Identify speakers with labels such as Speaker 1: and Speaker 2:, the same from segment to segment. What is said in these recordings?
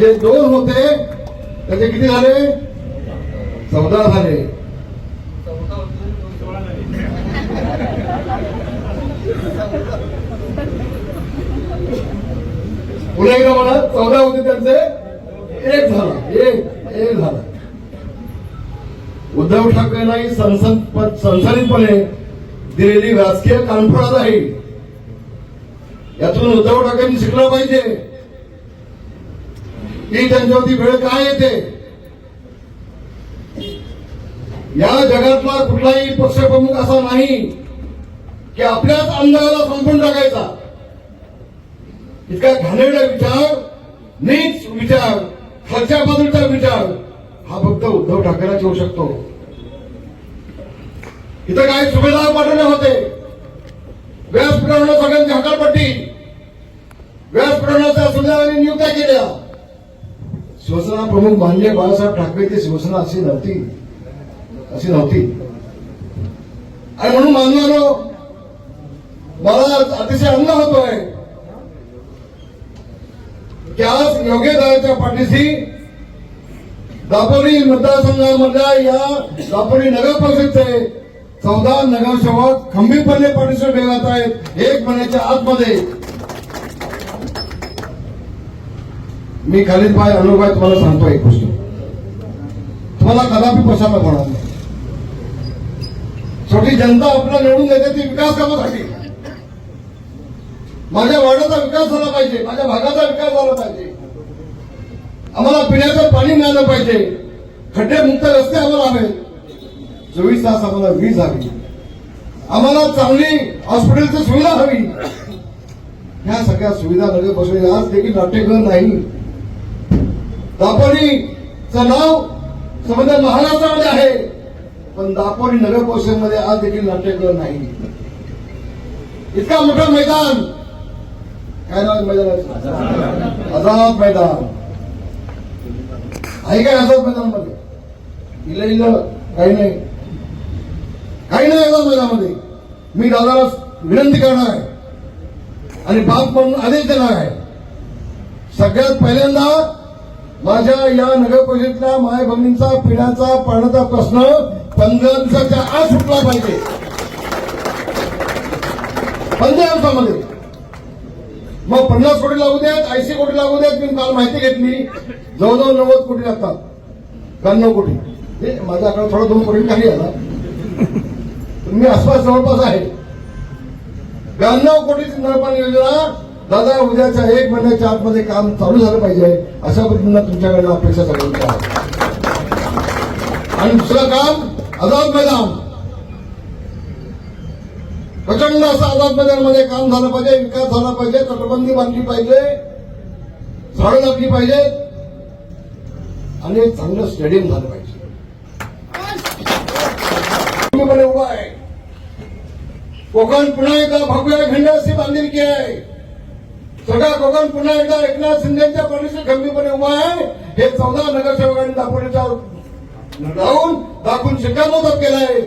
Speaker 1: जे दोन होते त्याचे किती झाले? चौदा झाले. पुन्हा एकदा म्हणा चौदा होते त्यांचे एक झाला एक एक झाला. उद्धव ठाकरेंनाही सनसन सनसनीतपणे दिलेली राजकीय कानफळत आहे. यातून उद्धव ठाकरेंनी शिकलं पाहिजे. ही त्यांच्यावरती वेळ काय येते? या जगातला कुठलाही पक्षप्रमुख असा नाही की आपल्याच आमदाराला संपून टाकायचा. इतका घाणेरडा विचार नीच विचार खालच्या बाजूचा विचार हा फक्त उद्धव ठाकरेला होऊ शकतो. इथं काही सुभेदार पाठवले होते. व्यासपीठावर सगळ्यांची हकालपट्टी व्यासपीठाच्या सुविधांनी नियुक्त्या केल्या. शिवसेना प्रमुख माननीय बाळासाहेब ठाकरे ते शिवसेना अशी नव्हती. अशी नव्हती. आणि म्हणून मानणारो मला अतिशय आनंद होतोय. की आज योग्यदाराच्या पाठीशी दापोली मतदारसंघामधल्या या दापोली नगर परिषदचे चौदा नगरसेवक खंबीरपणे पाठीशी उभे आहेत. एक महिन्याच्या आतमध्ये मी खालीद भाई अनुभाई तुम्हाला सांगतो एक गोष्ट. तुम्हाला कदापि कशाला होणार नाही. छोटी जनता आपल्याला निवडून देते ती विकास कामासाठी. माझ्या वाड्याचा विकास झाला पाहिजे माझ्या भागाचा विकास झाला पाहिजे. आम्हाला पिण्याचं पाणी मिळालं पाहिजे. खड्डे मुक्त रस्ते आम्हाला हवे चोवीस तास आम्हाला वीज हवी. आम्हाला चांगली हॉस्पिटलची सुविधा हवी. ह्या सगळ्या सुविधा नगर बसवल्या आज देखील नाट्यगृह नाही. दापोलीचं नाव समजा महाराष्ट्रामध्ये आहे. पण दापोली नगर परिषदेमध्ये आज देखील नाट्यगृह नाही. इतका मोठं मैदान. काय नाव मैदान आझाद मैदान. आहे काय आझाद मैदानमध्ये? इलं इलं काही नाही. काही नाही आझाद मैदानामध्ये. मी दादाला विनंती करणार आहे. आणि बाप म्हणून आदेश देणार आहे. सगळ्यात पहिल्यांदा माझ्या या नगर परिषदेतल्या माय बहिणींचा पिण्याचा पाण्याचा प्रश्न पंधरा आज सुटला पाहिजे. पंधरा मग पन्नास कोटी लागू द्यात ऐंशी कोटी लागू द्यात मी काल माहिती घेतली. जवळजवळ नव्वद कोटी लागतात. ब्याण्णव कोटी. हे माझ्या आकडा थोडा दोन कोटी खाली आला. मी आसपास जवळपास आहे. ब्याण्णव कोटीची नळपाणी योजना दादा उद्याच्या एक महिन्याच्या आतमध्ये काम चालू झालं पाहिजे. अशा पद्धतीनं तुमच्याकडनं अपेक्षा सगळ्यांची आहे. आणि दुसरं काम आझाद मैदान. प्रचंड असं आझाद मैदानमध्ये काम झालं पाहिजे विकास झाला पाहिजे तटबंदी बांधली पाहिजे झाडं लागली पाहिजेत आणि एक चांगलं स्टेडियम झालं पाहिजे. उभा आहे. कोकण पुन्हा एकदा भव्य खंडाशी बांधिलकी आहे. सगळा कोकण पुन्हा एकदा एकनाथ शिंदेच्या पाठीशी खंबीरपणे उभा आहे. हे चौदा नगरसेवकांनी दाखवण्याच्या राहून दाखवून शिक्कामोर्तब केलाय.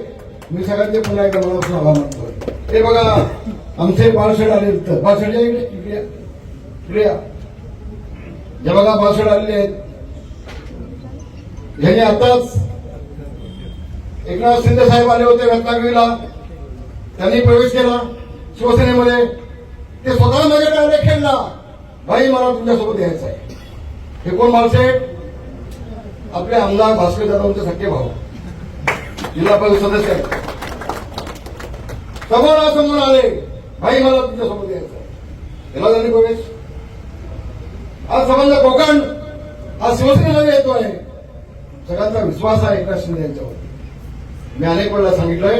Speaker 1: मी सगळ्यांचे पुन्हा एकदा मनापासून आभार मानतो हे बघा आमचे बाळशेड आले इथं. बाळशेड या इकडे इकडे हे बघा बाळशेड आलेले आहेत. ह्याने आताच एकनाथ शिंदे साहेब आले होते रत्नागिरीला. त्यांनी प्रवेश केला शिवसेनेमध्ये. ते स्वतः नगर आले खेळला. भाई मला तुमच्यासोबत यायचं आहे. हे कोण माणसे आपले आमदार भास्कर जाधवचे सख्खे भाऊ. जिल्हा परिषद सदस्य आहेत. समोरासमोर आले. भाई मला तुमच्यासोबत यायचं आहे. याला झाली प्रवेश? आज समजलं कोकण हा शिवसेनेमध्ये येतोय सगळ्यांचा विश्वास आहे एकनाथ शिंदे यांच्यावर मी अनेक वेळेला सांगितलंय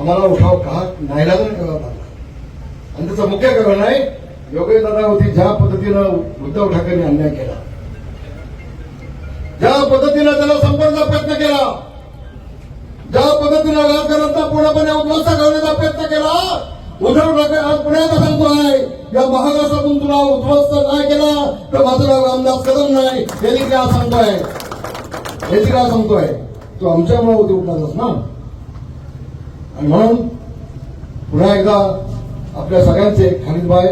Speaker 1: आम्हाला उठाव का? नाही लागून ठेवा आणि त्याचं मुख्य कारण आहे योगेंद्रावरती ज्या पद्धतीनं उद्धव ठाकरेंनी अन्याय केला ज्या पद्धतीनं त्याला संपर्काचा प्रयत्न केला ज्या पद्धतीनं राजकारणाचा पूर्णपणे उद्ध्वस्त करण्याचा प्रयत्न केला उद्धव ठाकरे आज पुण्याचा सांगतो आहे या महाराष्ट्रातून तुला उद्ध्वस्त नाही केला तर माझं नाव रामदास कदम नाही यांनी काय सांगतोय याची काय सांगतोय तो आमच्यामुळे उद्योग उठणारच ना? आणि म्हणून पुन्हा एकदा आपल्या सगळ्यांचे खालीदबाई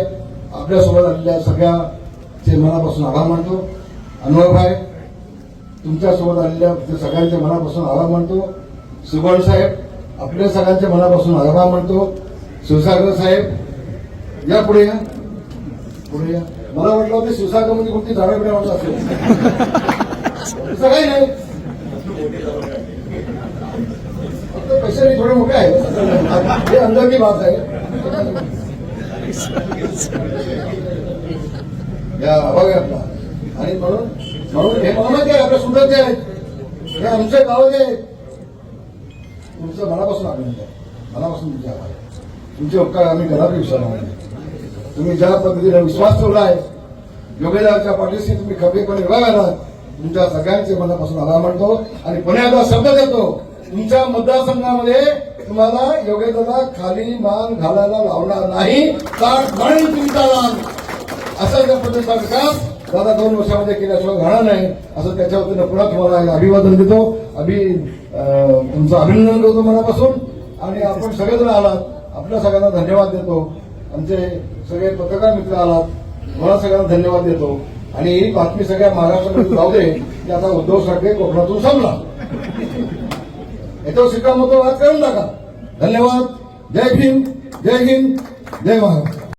Speaker 1: आपल्यासोबत आलेल्या सगळ्याचे मनापासून आभार मानतो. अनुभवभाई तुमच्यासोबत आलेल्या सगळ्यांचे सगळ्यांच्या मनापासून आभार मानतो. सुबळ साहेब आपल्या सगळ्यांच्या मनापासून आभार मानतो. शिवसागर साहेब या पुढे या. पुढे या. मला वाटलं होतं शिवसागरमध्ये कोणती झाडं बिडं वाटत असेल. तसं काही नाही. फक्त पैसे थोडे मोठे आहे. हे अंदाजी बात आहे. या अभाव आपला आणि म्हणून म्हणून हे म्हणूनच आहे आपल्या सुंदरचे आहेत. हे आमच्या गावाचे आहेत तुमचं मनापासून अभिनंदन आहे. मनापासून तुमचे आभार आहे. तुमचे उपकार आम्ही घरात विसरणार नाही. तुम्ही ज्या पद्धतीने विश्वास ठेवला आहे योगेदारच्या पाठीशी तुम्ही खबरीपणे उभा राहिलात तुमच्या सगळ्यांचे मनापासून आभार मानतो आणि पुन्हा एकदा शब्द देतो तुमच्या मतदारसंघामध्ये तुम्हाला योगेदारला खाली मान घालायला लावणार नाही तर म्हणून तुमचा मान असा त्या पद्धतीचा विकास दादा दोन वर्षामध्ये केल्याशिवाय घाणार नाही असं त्याच्या वतीनं पुन्हा तुम्हाला अभिवादन देतो. अभि अं, तुमचं अभिनंदन करतो मनापासून. आणि आपण सगळेजण आलात आपल्या सगळ्यांना धन्यवाद देतो. आमचे सगळे पत्रकार मित्र आलात मला सगळ्यांना धन्यवाद देतो. आणि ही बातमी सगळ्या महाराष्ट्रामध्ये जाऊ दे की आता उद्धव ठाकरे कोकणातून संपला. याच्यावर शिक्कामोर्तब आज करून टाका. धन्यवाद. जय भीम जय हिंद जय भारत.